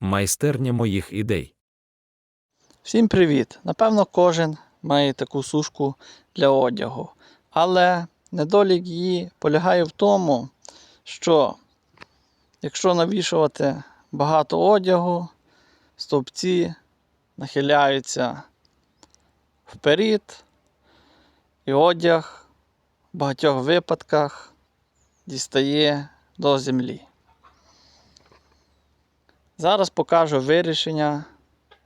Майстерня моїх ідей. Всім привіт! Напевно, кожен має таку сушку для одягу. Але недолік її полягає в тому, що якщо навішувати багато одягу, стовпці нахиляються вперед, і одяг в багатьох випадках дістає до землі. Зараз покажу вирішення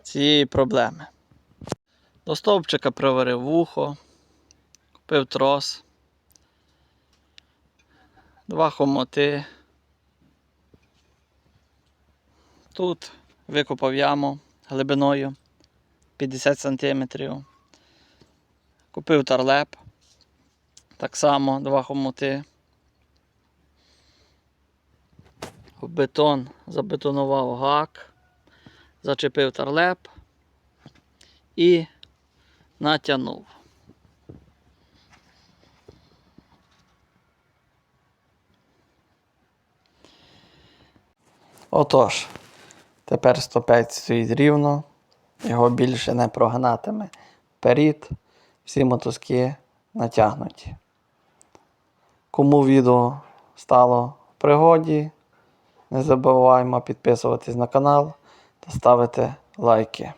цієї проблеми. До стовпчика приварив вухо, купив трос, два хомоти. Тут викопав яму глибиною 50 см. Купив тарлеп. Так само два хомоти. В бетон забетонував гак зачепив тарлеп і натягнув. Отож, тепер стопець стоїть рівно, його більше не прогнатиме. Вперед, всі мотузки натягнуті. Кому відео стало в пригоді, не забуваємо підписуватись на канал та ставити лайки.